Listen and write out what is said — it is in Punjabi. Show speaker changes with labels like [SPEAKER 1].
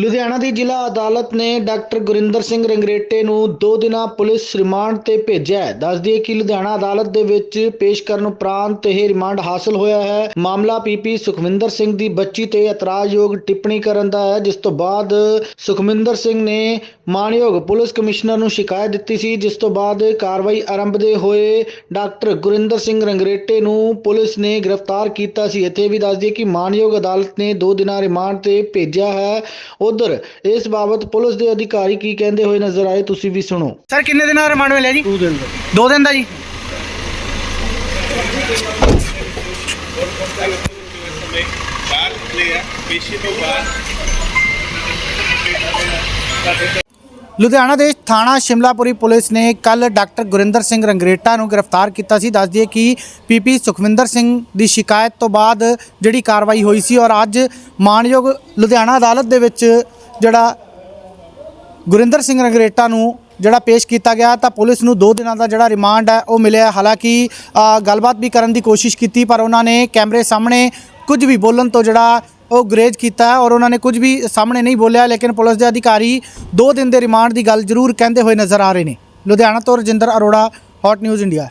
[SPEAKER 1] ਲੁਧਿਆਣਾ ਦੀ ਜ਼ਿਲ੍ਹਾ ਅਦਾਲਤ ਨੇ ਡਾਕਟਰ ਗੁਰਿੰਦਰ ਸਿੰਘ ਰੰਗਰੇਟੇ ਨੂੰ 2 ਦਿਨਾਂ ਪੁਲਿਸ ਰਿਮਾਂਡ ਤੇ ਭੇਜਿਆ ਹੈ। ਦੱਸ ਦਈਏ ਕਿ ਲੁਧਿਆਣਾ ਅਦਾਲਤ ਦੇ ਵਿੱਚ ਪੇਸ਼ ਕਰਨ ਉਪਰੰਤ ਇਹ ਰਿਮਾਂਡ ਹਾਸਲ ਹੋਇਆ ਹੈ। ਮਾਮਲਾ ਪੀਪੀ ਸੁਖਵਿੰਦਰ ਸਿੰਘ ਦੀ ਬੱਚੀ ਤੇ ਇਤਰਾਜ਼ਯੋਗ ਟਿੱਪਣੀ ਕਰਨ ਦਾ ਹੈ, ਜਿਸ ਤੋਂ ਬਾਅਦ ਸੁਖਵਿੰਦਰ ਸਿੰਘ ਨੇ ਮਾਨਯੋਗ ਪੁਲਿਸ ਕਮਿਸ਼ਨਰ ਨੂੰ ਸ਼ਿਕਾਇਤ ਦਿੱਤੀ ਸੀ, ਜਿਸ ਤੋਂ ਬਾਅਦ ਕਾਰਵਾਈ ਆਰੰਭਦੇ ਹੋਏ ਡਾਕਟਰ ਗੁਰਿੰਦਰ ਸਿੰਘ ਰੰਗਰੇਟੇ ਨੂੰ ਪੁਲਿਸ ਨੇ ਗ੍ਰਿਫਤਾਰ ਕੀਤਾ ਸੀ। ਇੱਥੇ ਵੀ ਦੱਸ ਦਈਏ ਕਿ ਮਾਨਯੋਗ ਅਦਾਲਤ ਨੇ 2 ਦਿਨਾਂ ਰਿਮਾਂਡ ਤੇ ਭੇਜਿਆ ਹੈ। ਉਧਰ ਇਸ ਬਾਬਤ ਪੁਲਿਸ ਦੇ ਅਧਿਕਾਰੀ ਕੀ ਕਹਿੰਦੇ ਹੋਏ ਨਜ਼ਰ ਆਏ ਤੁਸੀਂ ਵੀ ਸੁਣੋ।
[SPEAKER 2] ਸਰ ਕਿੰਨੇ ਦਿਨਾਂ ਦਾ ਰਿਮਾਂਡ ਮਿਲਿਆ ਜੀ?
[SPEAKER 1] 2 ਦਿਨ ਦਾ।
[SPEAKER 2] ਦੋ ਦਿਨ ਦਾ ਜੀ?
[SPEAKER 3] ਬਾਹਰ ਨਿਕਲੇ ਆ ਪੇਸ਼ੀ ਤੋਂ ਬਾਅਦ
[SPEAKER 2] ਲੁਧਿਆਣਾ ਦੇ ਥਾਣਾ ਸ਼ਿਮਲਾਪੁਰੀ ਪੁਲਿਸ ਨੇ ਕੱਲ ਡਾਕਟਰ ਗੁਰਿੰਦਰ ਸਿੰਘ ਰੰਗਰੇਟਾ ਨੂੰ ਗ੍ਰਿਫਤਾਰ ਕੀਤਾ ਸੀ। ਦੱਸ ਦਈਏ ਕਿ ਪੀਪੀ ਸੁਖਵਿੰਦਰ ਸਿੰਘ ਦੀ ਸ਼ਿਕਾਇਤ ਤੋਂ ਬਾਅਦ ਜਿਹੜੀ ਕਾਰਵਾਈ ਹੋਈ ਸੀ ਔਰ ਅੱਜ ਮਾਨਯੋਗ ਲੁਧਿਆਣਾ ਅਦਾਲਤ ਦੇ ਵਿੱਚ ਜਿਹੜਾ ਗੁਰਿੰਦਰ ਸਿੰਘ ਰੰਗਰੇਟਾ ਨੂੰ ਜਿਹੜਾ ਪੇਸ਼ ਕੀਤਾ ਗਿਆ ਤਾਂ ਪੁਲਿਸ ਨੂੰ 2 ਦਿਨਾਂ ਦਾ ਜਿਹੜਾ ਰਿਮਾਂਡ ਹੈ ਉਹ ਮਿਲਿਆ। ਹਾਲਾਂਕਿ ਗੱਲਬਾਤ ਵੀ ਕਰਨ ਦੀ ਕੋਸ਼ਿਸ਼ ਕੀਤੀ ਪਰ ਉਹਨਾਂ ਨੇ ਕੈਮਰੇ ਸਾਹਮਣੇ ਕੁਝ ਵੀ ਬੋਲਣ ਤੋਂ ਜਿਹੜਾ ਉਹ ਗੁਰੇਜ਼ ਕੀਤਾ ਔਰ ਉਹਨਾਂ ਨੇ ਕੁਝ ਵੀ ਸਾਹਮਣੇ ਨਹੀਂ ਬੋਲਿਆ, ਲੇਕਿਨ ਪੁਲਿਸ ਦੇ ਅਧਿਕਾਰੀ 2 ਦਿਨ ਦੇ ਰਿਮਾਂਡ ਦੀ ਗੱਲ ਜ਼ਰੂਰ ਕਹਿੰਦੇ ਹੋਏ ਨਜ਼ਰ ਆ ਰਹੇ ਨੇ। ਲੁਧਿਆਣਾ ਤੋਂ Rajinder Arora hot news India